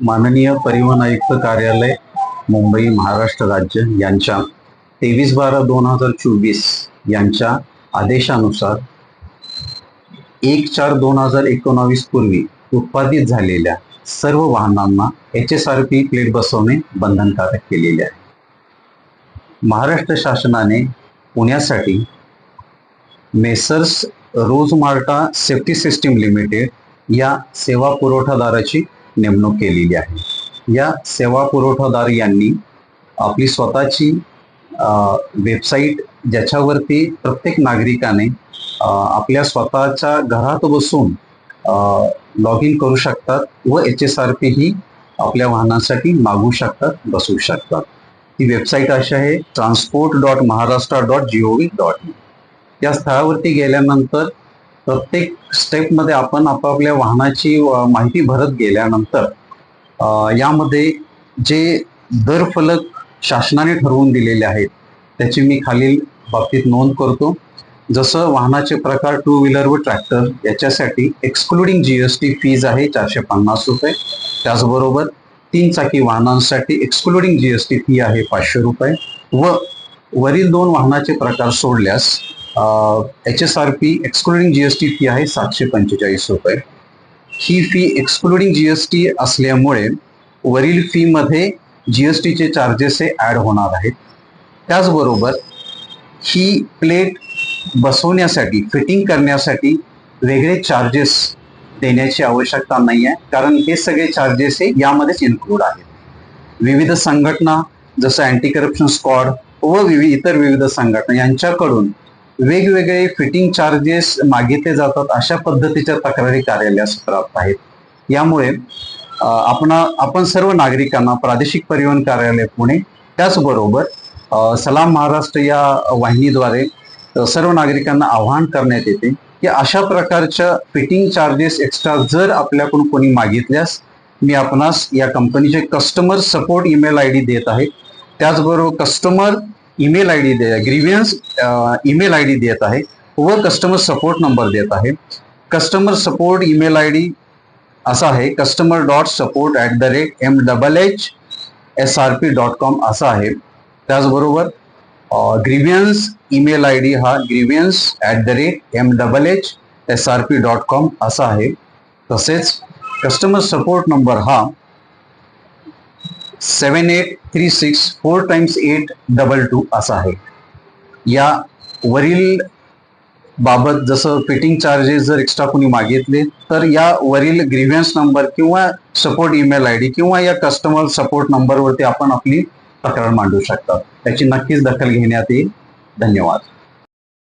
माननीय परिवहन आयुक्त कार्यालय मुंबई महाराष्ट्र राज्य यांच्या तेवीस बारा दोन हजार चोवीस यांच्या आदेशानुसार एक चार दोन हजार एकोणावीस पूर्वी उत्पादित झालेल्या सर्व वाहनांना H S R P plate बसवणे बंधनकारक केलेले आहे. महाराष्ट्र शासनाने पुण्यासाठी messrs Rosmerta safety system limited या सेवा पुरवठादाराची नेमणूक केलेली आहे. या सेवा पुरवठादार यांनी आपली स्वतःची वेबसाईट ज्याच्यावरती प्रत्येक नागरिकाने आपल्या स्वतःच्या घरात बसून लॉग इन करू शकतात व एच एस आर पी ही आपल्या वाहनासाठी मागू शकतात बसवू शकतात. ही वेबसाईट अशी आहे transport dot Maharashtra dot G O V dot in या स्थळावरती गेल्यानंतर प्रत्येक स्टेपमध्ये आपण आपापल्या वाहनाची माहिती भरत गेल्यानंतर यामध्ये जे दर फलक शासनाने ठरवून दिलेले आहेत त्याची मी खालील बाबतीत नोंद करतो. जसं वाहनाचे प्रकार टू व्हीलर व ट्रॅक्टर याच्यासाठी एक्सक्लुडिंग टी फीज आहे चारशे पन्नास रुपये. त्याचबरोबर तीन चाकी वाहनांसाठी एक्सक्लुडिंग टी फी आहे पाचशे रुपये. व वरील दोन वाहनाचे प्रकार सोडल्यास H S R P excluding GST fee आहे सातशे पंचेचाळीस रुपये. ही फी एक्सक्लुडिंग जीएसटी असल्यामुळे वरील फीमध्ये जीएसटीचे चार्जेस हे ॲड होणार आहेत. त्याचबरोबर ही प्लेट बसवण्यासाठी फिटिंग करण्यासाठी वेगळे चार्जेस देण्याची आवश्यकता नाही आहे. कारण हे सगळे चार्जेस हे यामध्येच इन्क्लूड आहेत. विविध संघटना जसं अँटी करप्शन स्क्वॉड व विविध इतर विविध संघटना यांच्याकडून वेगवेगळे फिटिंग चार्जेस मागितले जातात अशा पद्धतीच्या तक्रारी कार्यालयास प्राप्त आहेत. यामुळे आपण आपण सर्व नागरिकांना प्रादेशिक परिवहन कार्यालय पुणे त्याचबरोबर सलाम महाराष्ट्र या वाहिनीद्वारे सर्व नागरिकांना आवाहन करण्यात येते की अशा प्रकारच्या फिटिंग चार्जेस एक्स्ट्रा जर आपल्याकडून कोणी मागितल्यास मी आपणास या कंपनीचे customer support email I D देत आहे. त्याचबरोबर कस्टमर ईमेल आय डी दे ग्रीवियन्स ईमेल आय डी देत आहे व कस्टमर सपोर्ट नंबर देत आहे. Customer support email I D असा आहे. Customer dot support at the rate M double H S R P dot com असा आहे. त्याचबरोबर ग्रीवियन्स ईमेल आय डी हा grievance at the rate M double H S R P dot com असा आहे. तसेच customer support number हा seven eight three six four times eight double two असा आहे. या वरील बाबत जसं फिटिंग चार्जेस जर एक्स्ट्रा कोणी मागितले तर या वरील ग्रीव्हन्स नंबर किंवा सपोर्ट ईमेल आय डी किंवा या कस्टमर सपोर्ट नंबरवरती आपण आपली तक्रार मांडू शकता. त्याची नक्कीच दखल घेण्यात येईल. धन्यवाद.